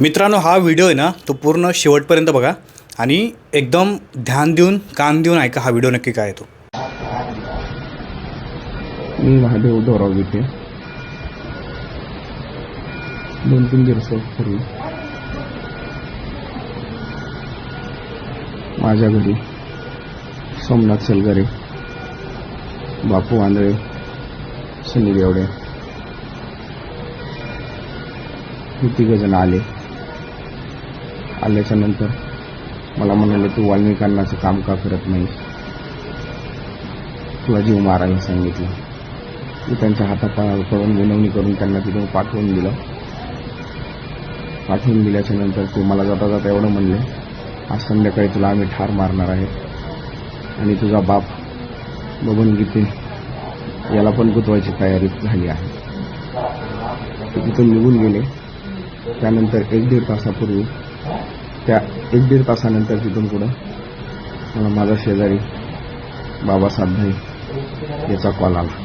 मित्रांनो हा व्हिडिओ आहे ना तो पूर्ण शेवटपर्यंत बघा आणि एकदम ध्यान देऊन कान देऊन ऐका हा व्हिडिओ नक्की काय आहे तो. मी महादेव उद्धवराव इथे दोन तीन दिवसापूर्वी माझ्या घरी सोमनाथ सलगरे बापू आंधळे सनी देवडे हे तिघजण आले. आल्याच्यानंतर मला म्हणाले तू वाल्मिकांनाचं काम का करत नाही तुला जीव मारायला सांगितलं. मी त्यांच्या हातापायाकडून विनवणी करून त्यांना तिथून पाठवून दिलं. पाठवून दिल्याच्या नंतर ते मला जाता जाता एवढं म्हणले आज संध्याकाळी तुला आम्ही ठार मारणार आहे आणि तुझा बाप बबन गीते याला पण गुतवायची तयारी झाली आहे. ते तिथून निघून गेले. त्यानंतर एक दीड तासापूर्वी त्या एक दीड तासानंतर तिथून पुढं मला माझा शेजारी बाबासाहेब भाई याचा कॉल आला.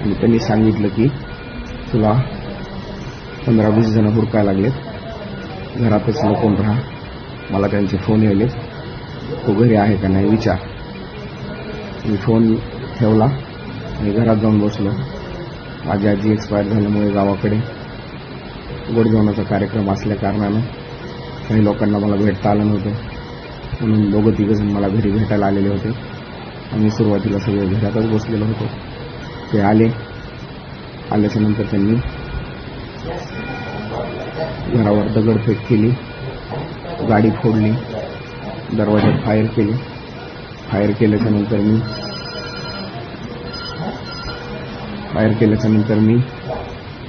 आणि त्यांनी सांगितलं की तुला पंधरा वीस जण हुडकाय लागलेत. घरातच लपून राहा. मला त्यांचे फोन यायलेत तो घरी आहे का नाही विचार. मी फोन ठेवला आणि घरात जाऊन बसलो. माझी आजी एक्सपायर झाल्यामुळे गावाकडे गोडजेवणाचा कार्यक्रम असल्या कारणानं काही लोकांना मला भेटता आलं नव्हतं. म्हणून दोघं तिघंजण मला घरी भेटायला आलेले होते. आम्ही सुरुवातीला सगळे घरातच बसलेलो होतो. ते आले. आल्याच्यानंतर त्यांनी घरावर दगडफेक केली. गाडी फोडली. दरवाज्यात फायर केली. फायर केल्याच्यानंतर मी फायर केल्याच्यानंतर मी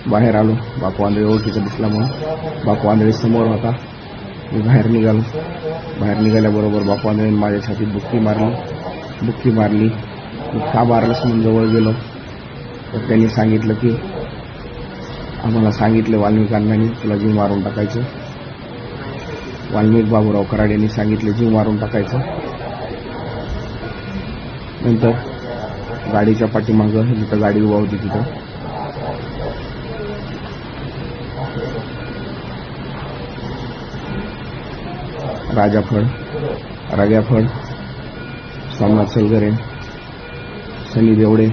बाहेर आलो. बापू आंधळे ओळखीचा दिसल्यामुळं बापू आंधळे समोर होता. मी बाहेर निघालो. बाहेर निघाल्याबरोबर बापाने आंधळेने माझ्या छातीत बुक्की मारली. बुक्की मारली. मी का मारलंच म्हणून जवळ गेलो. तर त्यांनी सांगितलं की आम्हाला सांगितलं वाल्मिकांनी तुला जीव मारून टाकायचं. वाल्मिक बाबूराव कराड यांनी सांगितले जीव मारून टाकायचं. नंतर गाडीच्या पाठीमागं जिथं गाडी उभा होती तिथं राजाफळ राजाफळ सोमनाथ सलगरे सनी देवडे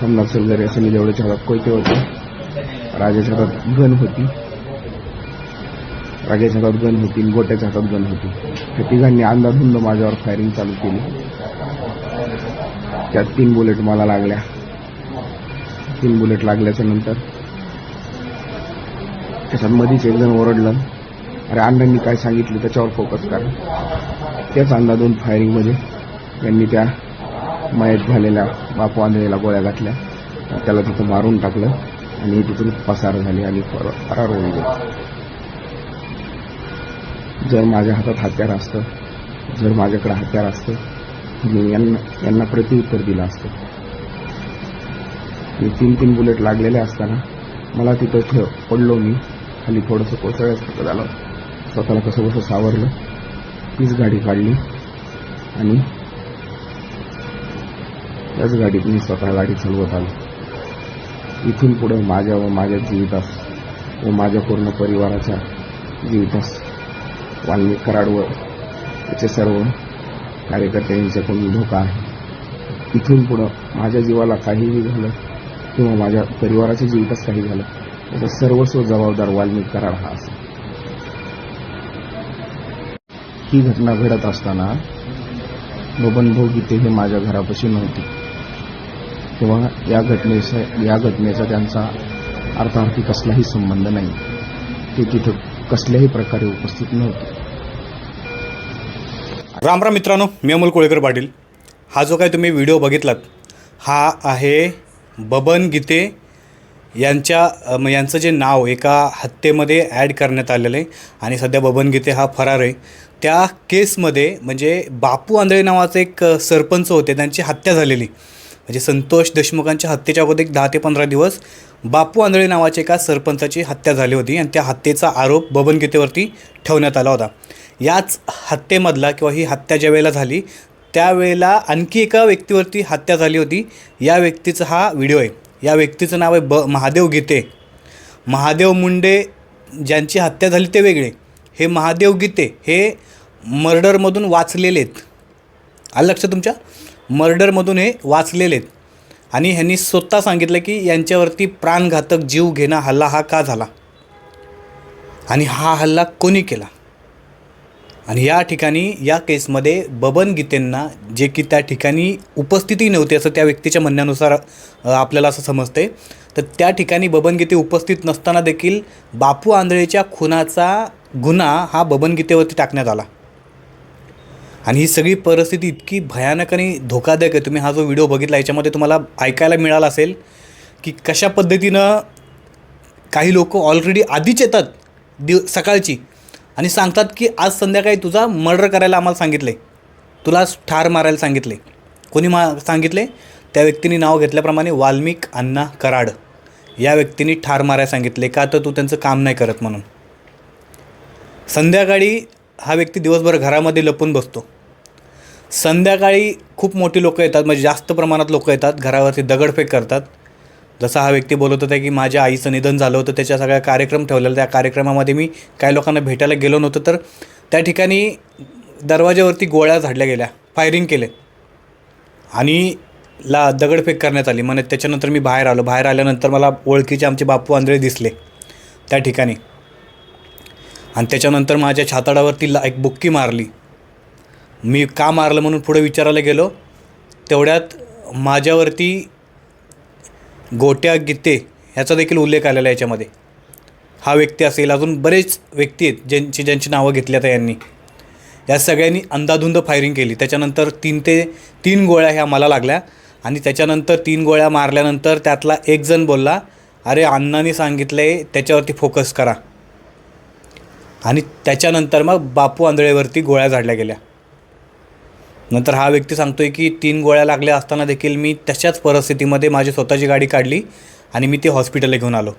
सोमनाथ सलगरे सनी देवडेच्या हातात कोयते होते. राजाच्या हातात गण होती. राजाच्या हातात गण होती गोट्याच्या हातात गण होती. त्या तिघांनी अंदाधुंद माझ्यावर फायरिंग चालू केली. त्यात तीन बुलेट मला लागल्या. तीन बुलेट लागल्याच्या नंतर त्याच्यात मधीच एक जण ओरडलं. अरे अण्णांनी काय सांगितलं त्याच्यावर फोकस करा. त्याच अंदाधून फायरिंगमध्ये त्यांनी त्या मयत झालेल्या बापू आंधळेला गोळ्या घातल्या. त्याला तिथं मारून टाकलं आणि तिथून पसार झाली आणि फरार होऊन गेले. जर माझ्या हातात हत्यार असतं जर माझ्याकडे हत्यार असतं मी यांना यांना प्रत्युत्तर दिलं असतं. मी तीन तीन बुलेट लागलेले असताना मला तिथं ठेव पडलो मी. खाली थोडंसं कोसळल्यासारखं झालं स्वतःला कसं कसं सावरलं तीच गाडी काढली. आणि त्याच गाडीत मी स्वतः गाडी चालवत आलो. इथून पुढे माझ्या व माझ्या जीवितास व माझ्या पूर्ण परिवाराच्या जीवितास वाल्मिक कराड व त्याचे सर्व कार्यकर्त्यांच्याकडून धोका आहे. इथून पुढं माझ्या जीवाला काहीही झालं किंवा माझ्या परिवाराच्या जीवितास काही झालं त्याचा सर्वस्व जबाबदार वाल्मिक कराड हा असेल. ही घटना घडत असताना बबनभाऊ गीते हे माझ्या घरापाशी नव्हते. तेव्हा या घटनेचा या घटनेचा त्यांचा अर्थार्थी कसलाही संबंध नाही. ते तिथं कसल्याही प्रकारे उपस्थित नव्हते. राम राम मित्रांनो मी अमोल कोळेकर पाटील. हा जो काय तुम्ही व्हिडिओ बघितलात हा आहे बबन गीते यांच्या मग यांचं जे नाव एका हत्येमध्ये ॲड करण्यात आलेलं आहे आणि सध्या बबन गीते हा फरार आहे. त्या केसमध्ये म्हणजे बापू आंधळे नावाचे एक सरपंच होते त्यांची हत्या झालेली. म्हणजे संतोष देशमुखांच्या हत्येच्या अगोदर एक दहा ते पंधरा दिवस बापू आंधळे नावाच्या एका सरपंचाची हत्या झाली होती आणि त्या हत्येचा आरोप बबन गीतेवरती ठेवण्यात आला होता. याच हत्येमधला किंवा ही हत्या ज्या वेळेला झाली त्यावेळेला आणखी एका व्यक्तीवरती हत्या झाली होती. या व्यक्तीचा हा व्हिडिओ आहे. या व्यक्तीचं नाव आहे ब महादेव गीते. महादेव मुंडे ज्यांची हत्या झाली ते वेगळे. हे महादेव गीते हे मर्डरमधून वाचलेले आहेत आलं लक्ष तुमच्या? मर्डरमधून हे वाचलेले आहेत आणि ह्यांनी स्वतः सांगितलं की यांच्यावरती प्राणघातक जीव घेणा हल्ला हा का झाला. आणि हा हल्ला कोणी केला? आणि या ठिकाणी या केसमध्ये बबन गीतेंना जे की त्या ठिकाणी उपस्थिती नव्हते असं त्या व्यक्तीच्या म्हणण्यानुसार आपल्याला असं समजते तर त्या ठिकाणी बबन गीते उपस्थित नसताना देखील बापू आंधळेच्या खुनाचा गुन्हा हा बबन गीतेवरती टाकण्यात आला. आणि ही सगळी परिस्थिती इतकी भयानक आणि धोकादायक आहे. तुम्ही हा जो व्हिडिओ बघितला याच्यामध्ये तुम्हाला ऐकायला मिळाला असेल की कशा पद्धतीनं काही लोक ऑलरेडी आधीच येतात दिव सकाळची. आणि सांगतात की आज संध्याकाळी तुझा मर्डर करायला आम्हाला सांगितले. तुला ठार मारायला सांगितले. कोणी मा सांगितले? त्या व्यक्तीने नाव घेतल्याप्रमाणे वाल्मिक अण्णा कराड. या व्यक्तीने ठार मारायला सांगितले का तर तू त्यांचं काम नाही करत म्हणून. संध्याकाळी हा व्यक्ती दिवसभर घरामध्ये लपून बसतो. संध्याकाळी खूप मोठी लोकं येतात म्हणजे जास्त प्रमाणात लोकं येतात घरावरती दगडफेक करतात. जसा हा व्यक्ती बोलत होता की माझ्या आईचं निधन झालं होतं त्याच्या सगळ्या कार्यक्रम ठेवलेला त्या कार्यक्रमामध्ये मी काही लोकांना भेटायला गेलो नव्हतं तर त्या ठिकाणी दरवाज्यावरती गोळ्या झाडल्या गेल्या फायरिंग केले. आणि ला दगडफेक करण्यात आली. म्हणजे त्याच्यानंतर मी बाहेर आलो. बाहेर आल्यानंतर मला ओळखीचे आमचे बापू आंधळे दिसले त्या ठिकाणी. आणि त्याच्यानंतर माझ्या छाताडावरती ला एक बुक्की मारली. मी का मारलं म्हणून पुढे विचारायला गेलो तेवढ्यात माझ्यावरती गोट्या गीते ह्याचा देखील उल्लेख आलेला आहे याच्यामध्ये. हा व्यक्ती असेल अजून बरेच व्यक्ती आहेत ज्यांची ज्यांची नावं घेतली आता यांनी. या सगळ्यांनी अंदाधुंद फायरिंग केली. त्याच्यानंतर तीन ते तीन गोळ्या ह्या मला लागल्या आणि त्याच्यानंतर तीन गोळ्या मारल्यानंतर त्यातला एक जण बोलला अरे अण्णांनी सांगितलं आहे त्याच्यावरती फोकस करा. आणि त्याच्यानंतर मग बापू आंधळेवरती गोळ्या झाडल्या गेल्या. नंतर हा व्यक्ती सांगतो आहे की तीन गोळ्या लागल्या असताना देखील मी तशाच परिस्थितीमध्ये माझी स्वतःची गाडी काढली आणि मी ती हॉस्पिटलला घेऊन आलो.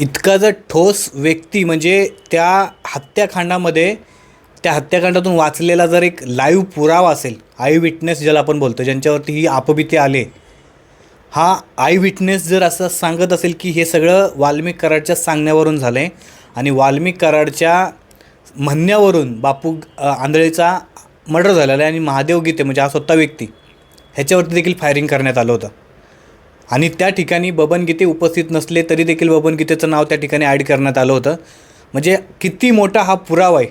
इतका जर ठोस व्यक्ती म्हणजे त्या हत्याकांडामध्ये त्या हत्याकांडातून वाचलेला जर एक लाईव्ह पुरावा असेल आय विटनेस ज्याला आपण बोलतो ज्यांच्यावरती ही आपबिते आले हा आय विटनेस जर असं सांगत असेल की हे सगळं वाल्मिक कराडच्या सांगण्यावरून झालं आहे आणि वाल्मिक कराडच्या म्हणण्यावरून बापू आंधळेचा मर्डर झालेला आहे आणि महादेव गीते म्हणजे हा स्वतः व्यक्ती ह्याच्यावरती देखील फायरिंग करण्यात आलं होतं. आणि त्या ठिकाणी बबन गीते उपस्थित नसले तरी देखील बबन गीतेचं नाव त्या ठिकाणी ॲड करण्यात आलं होतं. म्हणजे किती मोठा हा पुरावा आहे.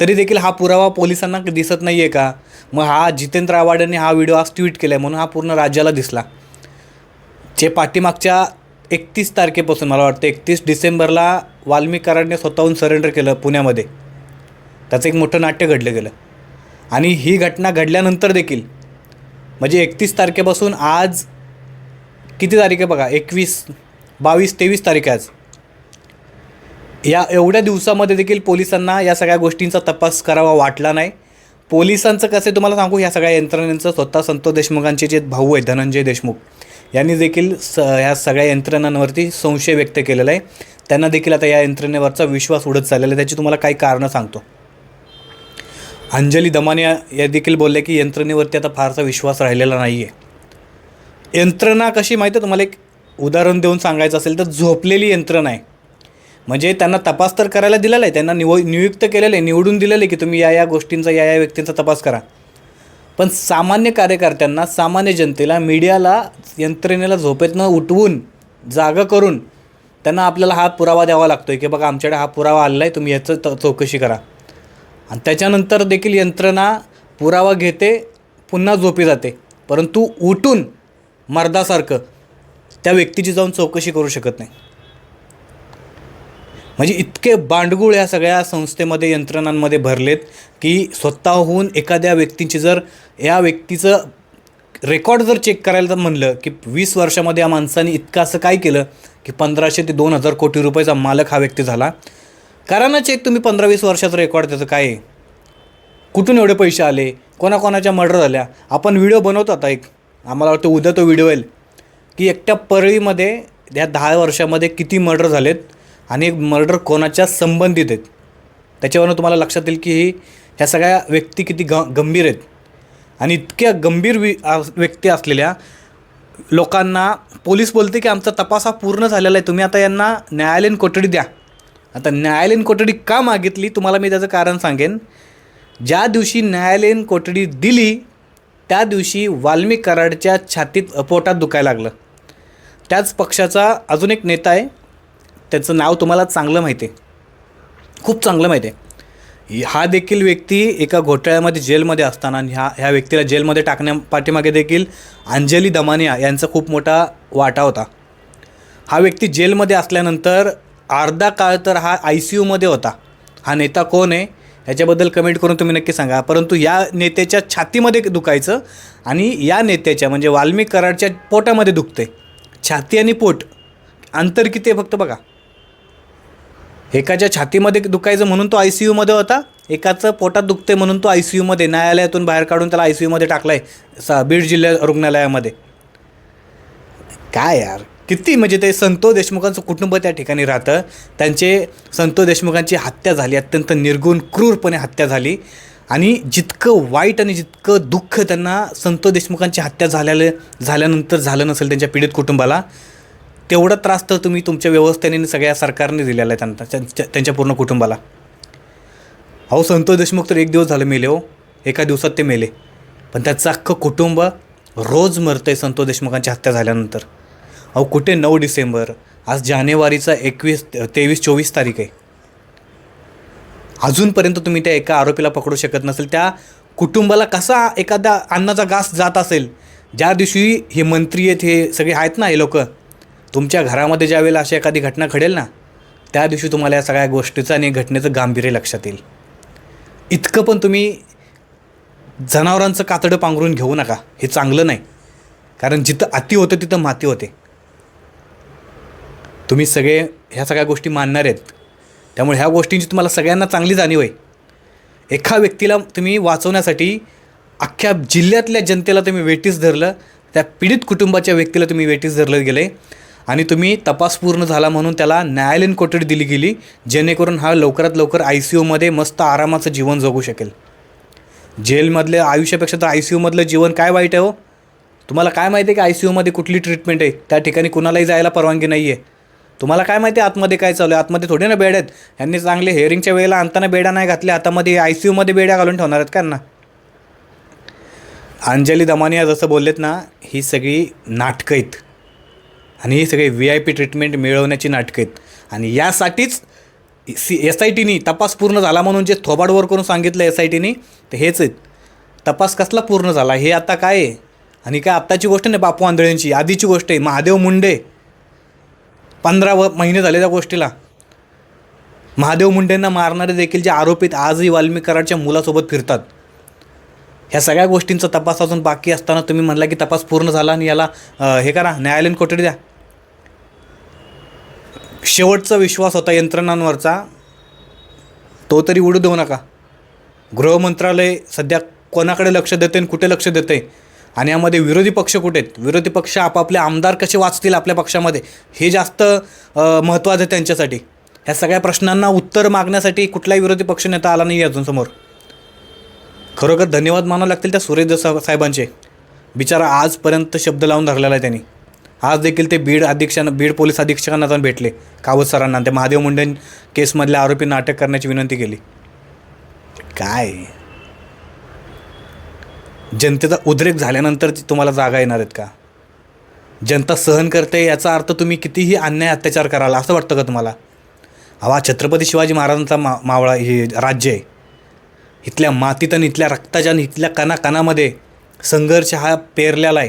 तरी देखील हा पुरावा पोलिसांना दिसत नाही आहे का? मग हा जितेंद्र आव्हाडांनी हा व्हिडिओ आज ट्विट केला आहे म्हणून हा पूर्ण राज्याला दिसला. जे पाठीमागच्या एकतीस तारखेपासून मला वाटतं एकतीस डिसेंबरला वाल्मिकरांनी स्वतःहून सरेंडर केलं पुण्यामध्ये. त्याचं एक मोठं नाट्य घडलं गेलं. आणि ही घटना घडल्यानंतर देखील म्हणजे एकतीस तारखेपासून आज किती तारीख आहे बघा? एकवीस बावीस तेवीस तारीख आहे आज. या एवढ्या दिवसामध्ये देखील पोलिसांना या सगळ्या गोष्टींचा तपास करावा वाटला नाही. पोलिसांचं कसं तुम्हाला सांगू? ह्या सगळ्या यंत्रणेचं स्वतः संतोष देशमुखांचे जे भाऊ आहे धनंजय देशमुख यांनी देखील स ह्या सगळ्या यंत्रणांवरती संशय व्यक्त केलेला आहे. त्यांना देखील आता या यंत्रणेवरचा विश्वास उडत चाललेला आहे. त्याची तुम्हाला काही कारणं सांगतो. अंजली दमानिया या देखील बोलले की यंत्रणेवरती आता फारसा विश्वास राहिलेला नाही आहे यंत्रणा कशी माहिती आहे? तुम्हाला एक उदाहरण देऊन सांगायचं असेल तर झोपलेली यंत्रणा आहे. म्हणजे त्यांना तपास तर करायला दिलेला आहे त्यांना निव नियुक्त केलेलं आहे निवडून दिलेलं आहे की तुम्ही या या गोष्टींचा या या व्यक्तींचा तपास करा. पण सामान्य कार्यकर्त्यांना सामान्य जनतेला मीडियाला यंत्रणेला झोपेतनं उठवून जागं करून त्यांना आपल्याला हा पुरावा द्यावा लागतो आहे की बघा आमच्याकडे हा पुरावा आलेला आहे तुम्ही याचं त चौकशी करा. आणि त्याच्यानंतर देखील यंत्रणा पुरावा घेते पुन्हा झोपी जाते. परंतु उठून मर्दासारखं त्या व्यक्तीची जाऊन चौकशी करू शकत नाही. म्हणजे इतके बांडगुळ या सगळ्या संस्थेमध्ये यंत्रणांमध्ये भरलेत की स्वतःहून एखाद्या व्यक्तीची जर या व्यक्तीचं रेकॉर्ड जर चेक करायला जर म्हणलं की वीस वर्षामध्ये या माणसाने इतकं असं काय केलं की पंधराशे ते दोन हजार कोटी रुपयाचा मालक हा व्यक्ती झाला. करा ना चेक तुम्ही पंधरा वीस वर्षाचं रेकॉर्ड त्याचं काय आहे? कुठून एवढे पैसे आले? कोणाकोणाच्या मर्डर झाल्या? आपण व्हिडिओ बनवतो आता एक. आम्हाला वाटतं उद्या तो व्हिडिओ येईल. की एकट्या परळीमध्ये या दहा वर्षामध्ये किती मर्डर झालेत आणि मर्डर कोणाच्या संबंधित आहेत? त्याच्यावरून तुम्हाला लक्षात येईल की ही ह्या सगळ्या व्यक्ती किती ग गंभीर आहेत. आणि इतक्या गंभीर वि व्यक्ती असलेल्या लोकांना पोलीस बोलते की आमचा तपास हा पूर्ण झालेला आहे. तुम्ही आता यांना न्यायालयीन कोठडी द्या. आता न्यायालयीन कोठडी का मागितली तुम्हाला मी त्याचं कारण सांगेन. ज्या दिवशी न्यायालयीन कोठडी दिली त्या दिवशी वाल्मिक कराडच्या छातीत अपोटात दुखायला लागलं. त्याच पक्षाचा अजून एक नेता आहे त्याचं नाव तुम्हाला चांगलं माहिती आहे. खूप चांगलं माहिती आहे. हा देखील व्यक्ती एका घोटाळ्यामध्ये जेलमध्ये असताना आणि ह्या ह्या व्यक्तीला जेलमध्ये टाकण्या पाठीमागे देखील अंजली दमानिया यांचा खूप मोठा वाटा होता. हा व्यक्ती जेलमध्ये असल्यानंतर अर्धा काळ तर हा आय सी यूमध्ये होता. हा नेता कोण आहे ह्याच्याबद्दल कमेंट करून तुम्ही नक्की सांगा. परंतु या नेत्याच्या छातीमध्ये दुखायचं आणि या नेत्याच्या म्हणजे वाल्मिक कराडच्या पोटामध्ये दुखते छाती आणि पोट अंतर किती आहे फक्त बघा. एकाच्या छातीमध्ये दुखायचं म्हणून तो आय सी यूमध्ये होता एकाचं पोटात दुखते म्हणून तो आय सी यूमध्ये न्यायालयातून बाहेर काढून त्याला आय सी यूमध्ये टाकला आहे सा बीड जिल्हा रुग्णालयामध्ये. काय यार? किती म्हणजे ते संतो देशमुखांचं कुटुंब त्या ठिकाणी राहतं. त्यांचे संतो देशमुखांची हत्या झाली अत्यंत निर्गुण क्रूरपणे हत्या झाली. आणि जितकं वाईट आणि जितकं दुःख त्यांना संतो देशमुखांची हत्या झाल्याले झाल्यानंतर झालं नसेल त्यांच्या पीडित कुटुंबाला तेवढा त्रास तर तुम्ही तुमच्या व्यवस्थेने सगळ्या सरकारने दिलेला आहे त्यांना त्यांच्या त्यांच्या पूर्ण कुटुंबाला. अहो संतोष देशमुख तर एक दिवस झालं मेले हो एका दिवसात ते मेले. पण त्याचं अख्खं कुटुंब रोज मरतं आहे संतोष देशमुखांची हत्या झाल्यानंतर. अहो कुठे नऊ डिसेंबर? आज जानेवारीचा एकवीस तेवीस चोवीस तारीख आहे. अजूनपर्यंत तुम्ही त्या एका आरोपीला पकडू शकत नसेल. त्या कुटुंबाला कसा एखादा अन्नाचा घास जात असेल? ज्या दिवशी हे मंत्री आहेत हे सगळे आहेत ना हे लोक तुमच्या घरामध्ये ज्या वेळेला अशी एखादी घटना घडेल ना त्या दिवशी तुम्हाला या सगळ्या गोष्टीचं आणि घटनेचं गांभीर्य लक्षात येईल. इतकं पण तुम्ही जनावरांचं कातडं पांघरून घेऊ नका. हे चांगलं नाही. कारण जिथं अति होतं तिथं माती होते. तुम्ही सगळे ह्या सगळ्या गोष्टी मानणार आहेत. त्यामुळे ह्या गोष्टींची तुम्हाला सगळ्यांना चांगली जाणीव आहे. एका व्यक्तीला तुम्ही वाचवण्यासाठी अख्ख्या जिल्ह्यातल्या जनतेला तुम्ही वेटीस धरलं त्या पीडित कुटुंबाच्या व्यक्तीला तुम्ही वेटीस धरलं गेले आणि तुम्ही तपास पूर्ण झाला म्हणून त्याला न्यायालयीन कोठडी दिली गेली जेणेकरून हा लवकरात लवकर आय सी यूमध्ये मस्त आरामाचं जीवन जगू शकेल. जेलमधलं आयुष्यापेक्षा तर आय सी यूमधलं जीवन काय वाईट आहे हो? तुम्हाला काय माहिती आहे की आय सी यूमध्ये कुठली ट्रीटमेंट आहे? त्या ठिकाणी कुणालाही जायला परवानगी नाही आहे तुम्हाला काय माहिती आहे आतमध्ये काय चालू आहे? आतमध्ये थोडे ना बेड आहेत. यांनी चांगले हेअरिंगच्या वेळेला आणताना बेड्या नाही घातल्या आतामध्ये आय सी यूमध्ये बेड्या घालून ठेवणार आहेत का ना अंजली दमानिया जसं बोललेत ना ही सगळी नाटकं आहेत. आणि ही सगळी व्ही आय पी ट्रीटमेंट मिळवण्याची नाटकं आहेत. आणि यासाठीच सी एस आय टीनी तपास पूर्ण झाला म्हणून जे थोबाडवर करून सांगितलं एस आय टीनी तर हेच आहेत. तपास कसला पूर्ण झाला? हे आता काय आहे? आणि काय आत्ताची गोष्ट नाही बापू आंधळ्यांची आधीची गोष्ट आहे महादेव मुंडे. पंधरा व महिने झाले त्या गोष्टीला. महादेव मुंडेंना मारणारे देखील जे आरोपित आजही वाल्मीकराडच्या मुलासोबत फिरतात. ह्या सगळ्या गोष्टींचा तपास अजून बाकी असताना तुम्ही म्हणला की तपास पूर्ण झाला आणि याला हे करा न्यायालयीन कोठडी द्या. शेवटचा विश्वास होता यंत्रणांवरचा. तो तरी उडू देऊ नका. गृह मंत्रालय सध्या कोणाकडे लक्ष देते आणि कुठे लक्ष देते आणि यामध्ये विरोधी पक्ष कुठे आहेत? विरोधी पक्ष आपापले आमदार कसे वाचतील आपल्या पक्षामध्ये? हे जास्त महत्त्वाचं आहे त्यांच्यासाठी. ह्या सगळ्या प्रश्नांना उत्तर मागण्यासाठी कुठलाही विरोधी पक्ष नेता आला नाही अजून समोर. खरोखर धन्यवाद मानावं लागतील त्या सुरेश सा साहेबांचे. बिचारा आजपर्यंत शब्द लावून धरलेला आहे त्यांनी. आज देखील ते बीड अधीक्षकांना बीड पोलीस अधीक्षकांना जाऊन भेटले. कावत सरांना ते त्या महादेव मुंडे केसमधल्या आरोपींना अटक करण्याची विनंती केली. काय? जनतेचा उद्रेक झाल्यानंतर ती तुम्हाला जागा येणार आहेत का? जनता सहन करते याचा अर्थ तुम्ही कितीही अन्याय अत्याचार कराल असं वाटतं का तुम्हाला? हवा छत्रपती शिवाजी महाराजांचा मा मावळा हे राज्य आहे. इथल्या मातीत आणि इथल्या रक्ताच्या आणि इथल्या कणाकणामध्ये संघर्ष हा पेरलेला आहे.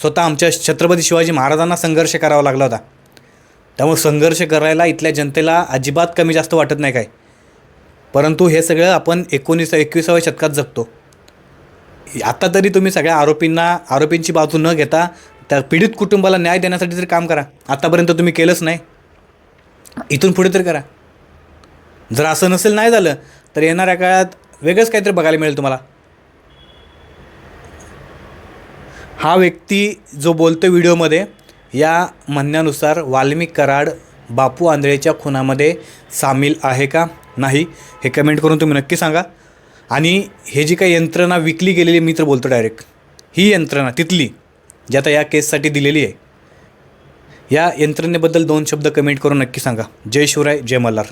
स्वतः आमच्या छत्रपती शिवाजी महाराजांना संघर्ष करावा लागला होता. त्यामुळे संघर्ष करायला इथल्या जनतेला अजिबात कमी जास्त वाटत नाही काय? परंतु हे सगळं आपण एकोणीस एकविसाव्या शतकात जगतो. आता तरी तुम्ही सगळ्या आरोपींना आरोपींची बाजू न घेता त्या पीडित कुटुंबाला न्याय देण्यासाठी तरी काम करा. आतापर्यंत तुम्ही केलंच नाही. इथून पुढे तरी करा. जर असं नसेल नाही झालं तर येणाऱ्या काळात वेगळंच काहीतरी बघायला मिळेल तुम्हाला. हा व्यक्ती जो बोलतो व्हिडिओमध्ये या म्हणण्यानुसार वाल्मिक कराड बापू आंधळेच्या खुनामध्ये सामील आहे का? नाही. हे कमेंट करून तुम्ही नक्की सांगा. आणि हे जी काही यंत्रणा विकली गेलेली मी तर बोलतो डायरेक्ट ही यंत्रणा तिथली जी आता या केससाठी दिलेली आहे या यंत्रणेबद्दल दोन शब्द कमेंट करून नक्की सांगा. जय शिवराय जय मल्हार.